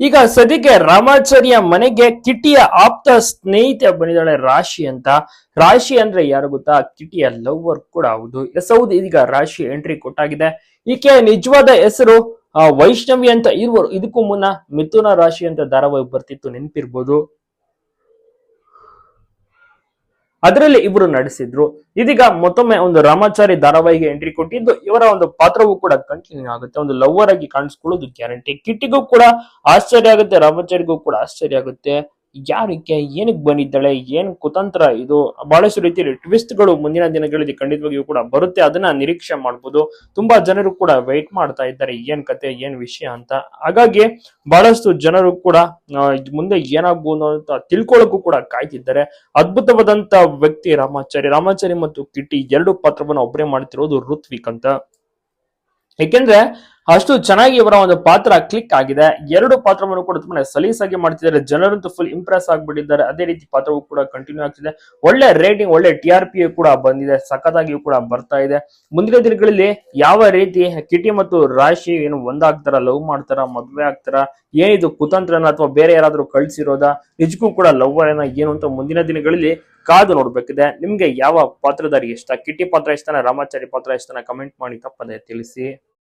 ಈಗ ಸದ್ಯಕ್ಕೆ ರಾಮಾಚಾರ್ಯ ಮನೆಗೆ ಕಿಟಿಯ ಆಪ್ತ ಸ್ನೇಹಿತೆ ಬಂದಿದ್ದಾಳೆ ರಾಶಿ ಅಂತ. ರಾಶಿ ಅಂದ್ರೆ ಯಾರು ಗೊತ್ತಾ? ಕಿಟಿಯ ಲವ್ವರ್ ಕೂಡ ಹೌದು. ಎಸ್ ಹೌದು, ಇದೀಗ ರಾಶಿ ಎಂಟ್ರಿ ಕೊಟ್ಟಾಗಿದೆ. ಈಕೆ ನಿಜವಾದ ಹೆಸರು ವೈಷ್ಣವಿ ಅಂತ ಇರುವರು ಇದಕ್ಕೂ ಮುನ್ನ ಮಿಥುನ ರಾಶಿ ಅಂತ ಧಾರಾವಾಹಿ ಬರ್ತಿತ್ತು, ನೆನಪಿರ್ಬೋದು. ಅದರಲ್ಲಿ ಇಬ್ರು ನಡೆಸಿದ್ರು. ಇದೀಗ ಮತ್ತೊಮ್ಮೆ ಒಂದು ರಾಮಾಚಾರಿ ಧಾರಾವಾಹಿಗೆ ಎಂಟ್ರಿ ಕೊಟ್ಟಿದ್ದು, ಇವರ ಒಂದು ಪಾತ್ರವೂ ಕೂಡ ಕಂಟಿನ್ಯೂ ಆಗುತ್ತೆ. ಒಂದು ಲವ್ವರ್ ಆಗಿ ಕಾಣಿಸ್ಕೊಳ್ಳೋದು ಗ್ಯಾರಂಟಿ ಕಿಟ್ಟಿಗೂ ಕೂಡ ಆಶ್ಚರ್ಯ ಆಗುತ್ತೆ, ರಾಮಾಚಾರಿಗೂ ಕೂಡ ಆಶ್ಚರ್ಯ ಆಗುತ್ತೆ. ಯಾರಕ್ಕೆ ಏನಕ್ಕೆ ಬಂದಿದ್ದಾಳೆ, ಏನ್ ಕುತಂತ್ರ ಇದು, ಬಹಳಷ್ಟು ರೀತಿಯಲ್ಲಿ ಟ್ವಿಸ್ಟ್ಗಳು ಮುಂದಿನ ದಿನಗಳಲ್ಲಿ ಖಂಡಿತವಾಗಿಯೂ ಕೂಡ ಬರುತ್ತೆ, ಅದನ್ನ ನಿರೀಕ್ಷೆ ಮಾಡ್ಬೋದು. ತುಂಬಾ ಜನರು ಕೂಡ ವೆಯ್ಟ್ ಮಾಡ್ತಾ ಇದ್ದಾರೆ, ಏನ್ ಕತೆ, ಏನ್ ವಿಷಯ ಅಂತ. ಹಾಗಾಗಿ ಬಹಳಷ್ಟು ಜನರು ಕೂಡ ಮುಂದೆ ಏನಾಗ್ಬೋದು ಅಂತ ತಿಳ್ಕೊಳ್ಳೋಕ್ಕೂ ಕೂಡ ಕಾಯ್ತಿದ್ದಾರೆ. ಅದ್ಭುತವಾದಂತ ವ್ಯಕ್ತಿ ರಾಮಾಚಾರಿ ರಾಮಾಚಾರಿ ಮತ್ತು ಕಿಟ್ಟಿ ಎರಡು ಪಾತ್ರವನ್ನು ಒಬ್ಬರೇ ಮಾಡ್ತಿರೋದು ಋತ್ವಿಕ್ ಅಂತ. ಯಾಕೆಂದ್ರೆ ಅಷ್ಟು ಚೆನ್ನಾಗಿ ಇವರ ಒಂದು ಪಾತ್ರ ಕ್ಲಿಕ್ ಆಗಿದೆ. ಎರಡು ಪಾತ್ರವನ್ನು ಕೂಡ ತುಂಬಾ ಸಲೀಸಾಗಿ ಮಾಡ್ತಿದ್ದಾರೆ. ಜನರಂತೂ ಫುಲ್ ಇಂಪ್ರೆಸ್ ಆಗ್ಬಿಟ್ಟಿದ್ದಾರೆ. ಅದೇ ರೀತಿ ಪಾತ್ರವೂ ಕೂಡ ಕಂಟಿನ್ಯೂ ಆಗ್ತಿದೆ. ಒಳ್ಳೆ ರೇಟಿಂಗ್ ಒಳ್ಳೆ ಟಿ ಆರ್ ಪಿ ಕೂಡ ಬಂದಿದೆ. ಸಖತ್ತಾಗಿಯೂ ಕೂಡ ಬರ್ತಾ ಇದೆ. ಮುಂದಿನ ದಿನಗಳಲ್ಲಿ ಯಾವ ರೀತಿ ಕಿಟಿ ಮತ್ತು ರಾಶಿ ಏನು ಒಂದಾಗ್ತಾರ ಲವ್ ಮಾಡ್ತಾರ, ಮದ್ವೆ ಆಗ್ತಾರ, ಏನಿದು ಕುತಂತ್ರನ ಅಥವಾ ಬೇರೆ ಯಾರಾದ್ರೂ ಕಳ್ಸಿರೋದ, ನಿಜಕ್ಕೂ ಕೂಡ ಲವ್ ಏನೋ ಏನು ಅಂತ ಮುಂದಿನ ದಿನಗಳಲ್ಲಿ ಕಾದು ನೋಡಬೇಕಿದೆ. ನಿಮ್ಗೆ ಯಾವ ಪಾತ್ರಧಾರಿ ಇಷ್ಟ? ಕಿಟ್ಟಿ ಪಾತ್ರ ಇಷ್ಟನ, ರಾಮಾಚಾರಿ ಪಾತ್ರ ಇಷ್ಟನ? ಕಮೆಂಟ್ ಮಾಡಿ ತಪ್ಪದೆ ತಿಳಿಸಿ.